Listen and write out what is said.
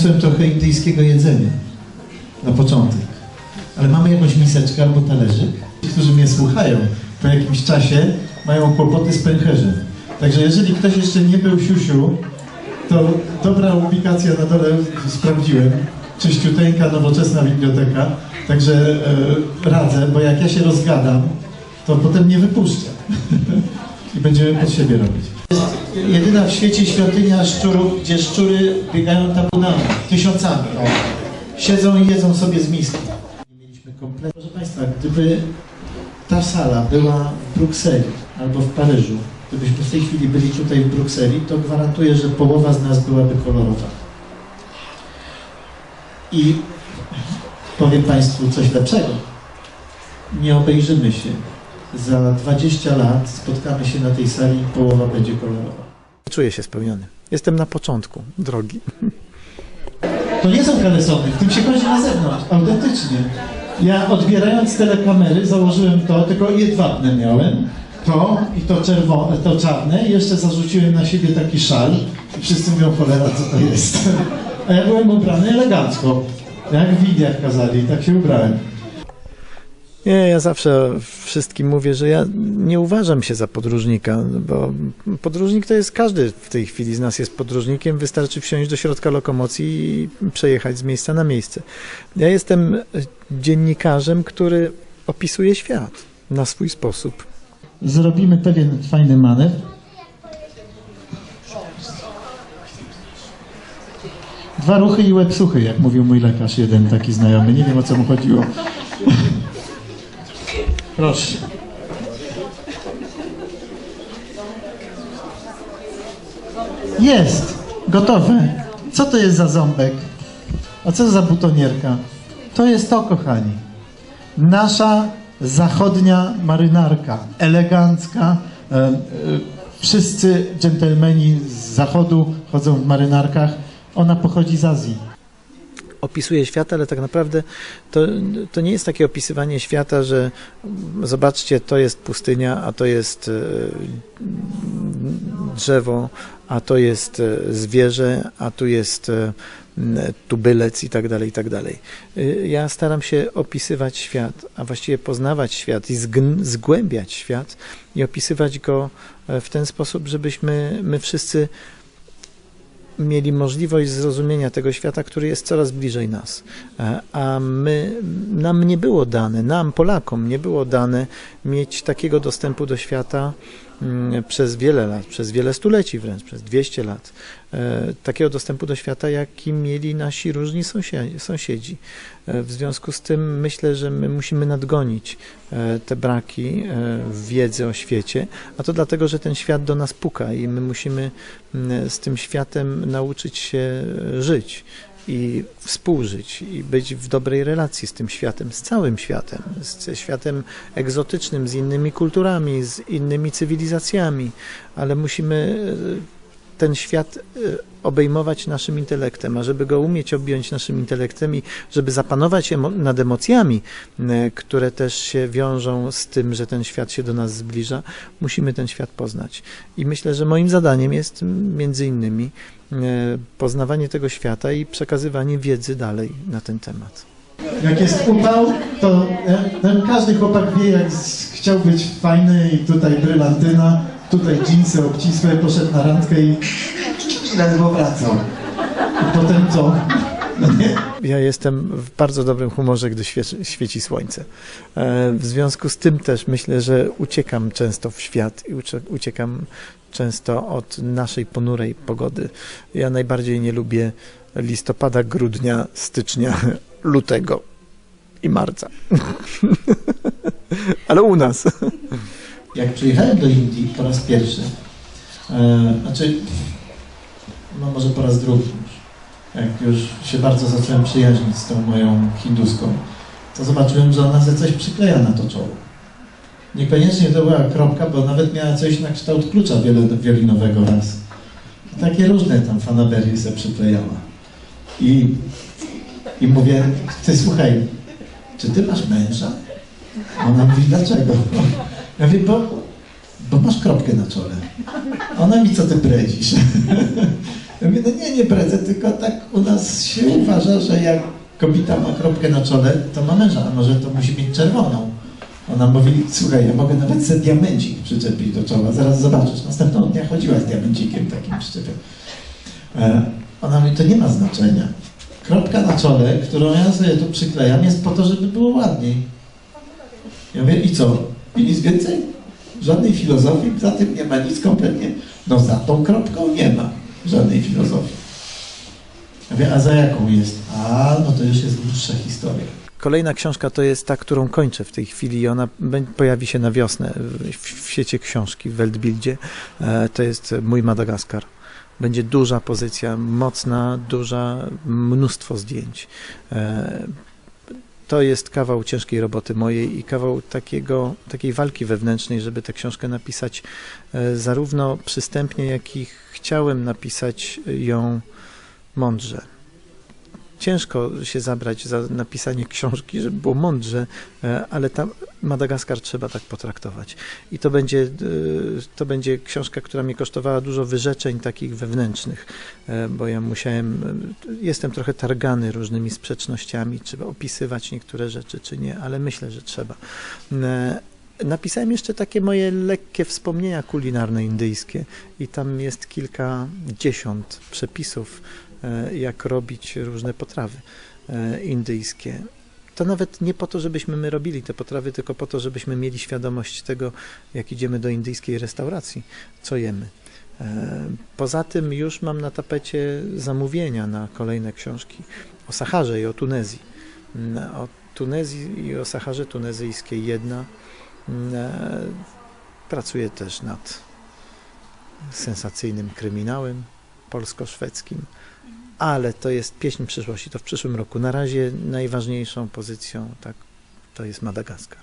przyniosłem trochę indyjskiego jedzenia na początek. Ale mamy jakąś miseczkę albo talerzyk. Ci, którzy mnie słuchają, po jakimś czasie mają kłopoty z pęcherzem. Także jeżeli ktoś jeszcze nie był siusiu, to dobra ubikacja na dole sprawdziłem. Czyściuteńka, nowoczesna biblioteka. Także e, radzę, bo jak ja się rozgadam, to potem nie wypuszczę. I będziemy pod siebie robić. Jedyna w świecie świątynia szczurów, gdzie szczury biegają tabunami, tysiącami. Siedzą i jedzą sobie z miski. Mieliśmy kompletnie. Proszę Państwa, gdyby ta sala była w Brukseli albo w Paryżu, gdybyśmy w tej chwili byli tutaj w Brukseli, to gwarantuję, że połowa z nas byłaby kolorowa. I powiem Państwu coś lepszego. Nie obejrzymy się. Za 20 lat spotkamy się na tej sali i połowa będzie kolorowa. Czuję się spełniony. Jestem na początku drogi. To nie są kalesony, w tym się chodzi na zewnątrz, autentycznie. Ja odbierając telekamery założyłem to, tylko jedwabne miałem, to i to czerwone, to czarne i jeszcze zarzuciłem na siebie taki szal i wszyscy mówią, cholera, co to jest. A ja byłem ubrany elegancko, jak w Indiach kazali, tak się ubrałem. Nie, ja zawsze wszystkim mówię, że ja nie uważam się za podróżnika, bo podróżnik to jest każdy w tej chwili z nas jest podróżnikiem, wystarczy wsiąść do środka lokomocji i przejechać z miejsca na miejsce. Ja jestem dziennikarzem, który opisuje świat na swój sposób. Zrobimy pewien fajny manewr. Dwa ruchy i łeb suchy, jak mówił mój lekarz, jeden taki znajomy. Nie wiem o co mu chodziło. Proszę. Jest! Gotowe. Co to jest za ząbek? A co za butonierka? To jest to, kochani. Nasza zachodnia marynarka. Elegancka. E, e, wszyscy dżentelmeni z zachodu chodzą w marynarkach. Ona pochodzi z Azji. Opisuje świat, ale tak naprawdę to, to nie jest takie opisywanie świata, że zobaczcie, to jest pustynia, a to jest e, drzewo, a to jest e, zwierzę, a tu jest e, tubylec i tak dalej, i tak dalej. Ja staram się opisywać świat, a właściwie poznawać świat i zgłębiać świat i opisywać go w ten sposób, żebyśmy my wszyscy mieli możliwość zrozumienia tego świata, który jest coraz bliżej nas. E, A my, nam nie było dane, nam, Polakom, nie było dane mieć takiego dostępu do świata przez wiele lat, przez wiele stuleci wręcz, przez 200 lat. E, Takiego dostępu do świata, jaki mieli nasi różni sąsiedzi. E, W związku z tym myślę, że my musimy nadgonić e, te braki wiedzy o świecie, a to dlatego, że ten świat do nas puka i my musimy m, z tym światem nauczyć się żyć i współżyć i być w dobrej relacji z tym światem, z całym światem, z światem egzotycznym, z innymi kulturami, z innymi cywilizacjami, ale musimy ten świat e, obejmować naszym intelektem, a żeby go umieć objąć naszym intelektem i żeby zapanować nad emocjami, e, które też się wiążą z tym, że ten świat się do nas zbliża, musimy ten świat poznać. I myślę, że moim zadaniem jest między innymi e, poznawanie tego świata i przekazywanie wiedzy dalej na ten temat. Jak jest upał, to e, każdy chłopak wie, jak chciał być fajny i tutaj brylantyna, tutaj dżinsy obcisłe, poszedł na randkę i ledwo wracał. I potem co? No? Ja jestem w bardzo dobrym humorze, gdy świeci, świeci słońce. E, W związku z tym też myślę, że uciekam często w świat i ucie- uciekam często od naszej ponurej pogody. Ja najbardziej nie lubię listopada, grudnia, stycznia, lutego i marca. Ale u nas. Jak przyjechałem do Indii po raz pierwszy, e, znaczy, no może po raz drugi jak już się bardzo zacząłem przyjaźnić z tą moją hinduską, to zobaczyłem, że ona ze coś przykleja na to czoło. Niekoniecznie to była kropka, bo nawet miała coś na kształt klucza wiolinowego raz. Takie różne tam fanaberie sobie przyklejała. I, I mówię, ty słuchaj, czy ty masz męża? Ona mówi, dlaczego? Ja mówię, bo, bo masz kropkę na czole. Ona mi, co ty bredzisz? Ja mówię, no nie, nie bredzę, tylko tak u nas się uważa, że jak kobieta ma kropkę na czole, to ma męża, a może to musi mieć czerwoną. Ona mówi, słuchaj, ja mogę nawet sobie diamencik przyczepić do czoła, zaraz zobaczysz. Następnego dnia chodziła z diamencikiem takim przyczepiam. E, Ona mówi, to nie ma znaczenia. Kropka na czole, którą ja sobie tu przyklejam, jest po to, żeby było ładniej. Ja mówię, i co? I nic więcej? Żadnej filozofii za tym nie ma, nic kompletnie. No za tą kropką nie ma żadnej filozofii. Ja mówię, a za jaką jest? A, no to już jest dłuższa historia. Kolejna książka to jest ta, którą kończę w tej chwili i ona pojawi się na wiosnę w, w świecie książki w Weltbildzie. E, To jest Mój Madagaskar. Będzie duża pozycja, mocna, duża, mnóstwo zdjęć. To jest kawał ciężkiej roboty mojej i kawał takiego, takiej walki wewnętrznej, żeby tę książkę napisać e, zarówno przystępnie, jak i chciałem napisać ją mądrze ciężko się zabrać za napisanie książki, żeby było mądrze, e, ale tam Madagaskar trzeba tak potraktować. I to będzie, e, to będzie książka, która mnie kosztowała dużo wyrzeczeń takich wewnętrznych, e, bo ja musiałem, jestem trochę targany różnymi sprzecznościami, czy opisywać niektóre rzeczy, czy nie, ale myślę, że trzeba. Napisałem jeszcze takie moje lekkie wspomnienia kulinarne indyjskie i tam jest kilkadziesiąt przepisów, e, jak robić różne potrawy e, indyjskie. To nawet nie po to, żebyśmy my robili te potrawy, tylko po to, żebyśmy mieli świadomość tego, jak idziemy do indyjskiej restauracji, co jemy. E, Poza tym już mam na tapecie zamówienia na kolejne książki o Saharze i o Tunezji. Mm, O Tunezji i o Saharze tunezyjskiej jedna. Mm, e, Pracuję też nad sensacyjnym kryminałem polsko-szwedzkim, ale to jest pieśń przyszłości, to w przyszłym roku. Na razie najważniejszą pozycją tak, to jest Madagaskar.